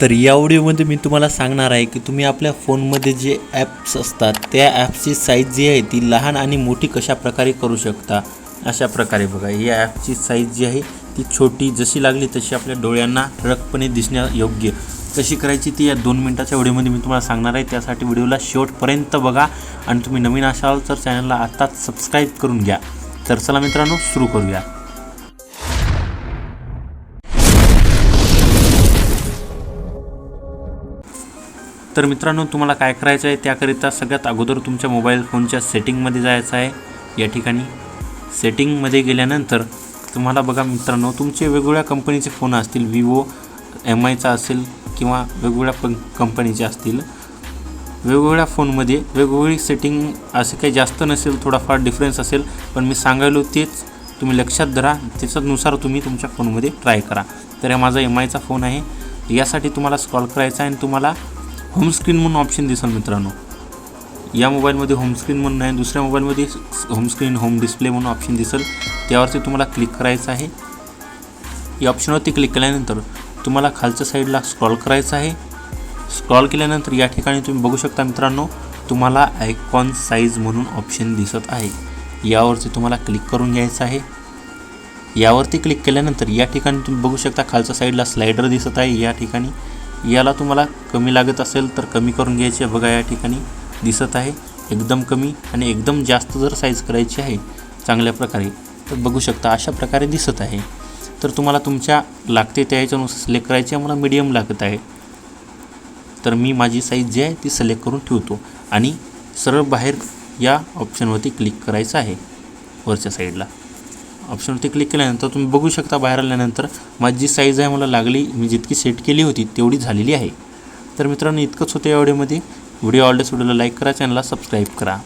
तर या व्हिडिओमध्ये मी तुम्हाला सांगणार आहे की तुम्ही आपल्या फोनमध्ये जे ॲप्स असतात त्या ॲप्सची साईज जी आहे ती लहान आणि मोठी कशा प्रकारे करू शकता? अशा प्रकारे बघा या ॲपची साईज जी आहे ती छोटी जशी लागली तशी आपल्या डोळ्यांना ठळकपणे दिसण्यायोग्य कशी करायची ती या दोन मिनटाच्या व्हिडिओमध्ये मी तुम्हाला सांगणार आहे. त्यासाठी व्हिडिओला शेवटपर्यंत बघा आणि तुम्ही नवीन असाल तर चॅनलला आत्ताच सबस्क्राईब करून घ्या. तर चला मित्रांनो सुरू करूया. तर मित्रांनो तुम्हाला काय करायचं आहे त्याकरिता सगळ्यात अगोदर तुमच्या मोबाईल फोनच्या सेटिंगमध्ये जायचं आहे. या ठिकाणी सेटिंगमध्ये गेल्यानंतर तुम्हाला बघा मित्रांनो तुमचे वेगवेगळ्या कंपनीचे फोन असतील विवो एम आयचा असेल किंवा वेगवेगळ्या प कंपनीचे असतील वेगवेगळ्या फोनमध्ये वेगवेगळी सेटिंग असे काही जास्त नसेल थोडाफार डिफरन्स असेल पण मी सांगायलो तेच तुम्ही लक्षात धरा त्याच्यानुसार तुम्ही तुमच्या फोनमध्ये ट्राय करा. तर हा माझा एम आयचा फोन आहे. यासाठी तुम्हाला स्कॉल करायचा आहे आणि तुम्हाला होमस्क्रीन म्हणून ऑप्शन दिसेल मित्रांनो. या मोबाईलमध्ये होमस्क्रीन म्हणून नाही दुसऱ्या मोबाईलमध्ये होमस्क्रीन होम डिस्प्ले म्हणून ऑप्शन दिसेल. त्यावरती तुम्हाला क्लिक करायचं आहे. या ऑप्शनवरती क्लिक केल्यानंतर तुम्हाला खालच्या साईडला स्क्रॉल करायचं आहे. स्क्रॉल केल्यानंतर या ठिकाणी तुम्ही बघू शकता मित्रांनो तुम्हाला आयकॉन साईज म्हणून ऑप्शन दिसत आहे. यावरती तुम्हाला क्लिक करून घ्यायचं आहे. यावरती क्लिक केल्यानंतर या ठिकाणी तुम्ही बघू शकता खालच्या साईडला स्लायडर दिसत आहे. या ठिकाणी याला तुम्हाला कमी लागत असेल तर कमी करून घ्यायचे बघा या ठिकाणी दिसत आहे. एकदम कमी आणि एकदम जास्त जर साईज करायची आहे चांगल्या प्रकारे तर बघू शकता अशा प्रकारे दिसत आहे. तर तुम्हाला तुमच्या लागते त्या याच्यानुसार सिलेक्ट करायची आहे. मला मीडियम लागत आहे. तर मी माझी साईज जी आहे ती सिलेक्ट करून ठेवतो. आणि सरळ बाहेर या ऑप्शनवरती क्लिक करायचं आहे. वरच्या साईडला ऑप्शनवरती क्लिक केल्यानंतर तुम्ही बघू शकता बाहेर आल्यानंतर माझी जी साईज आहे मला लागली मी जितकी सेट केली होती तेवढी झालेली आहे. तर मित्रांनो इतकंच होतं या व्हिडिओमध्ये व्हिडिओ आवडल्यास व्हिडिओला लाईक करा चॅनलला सबस्क्राईब करा.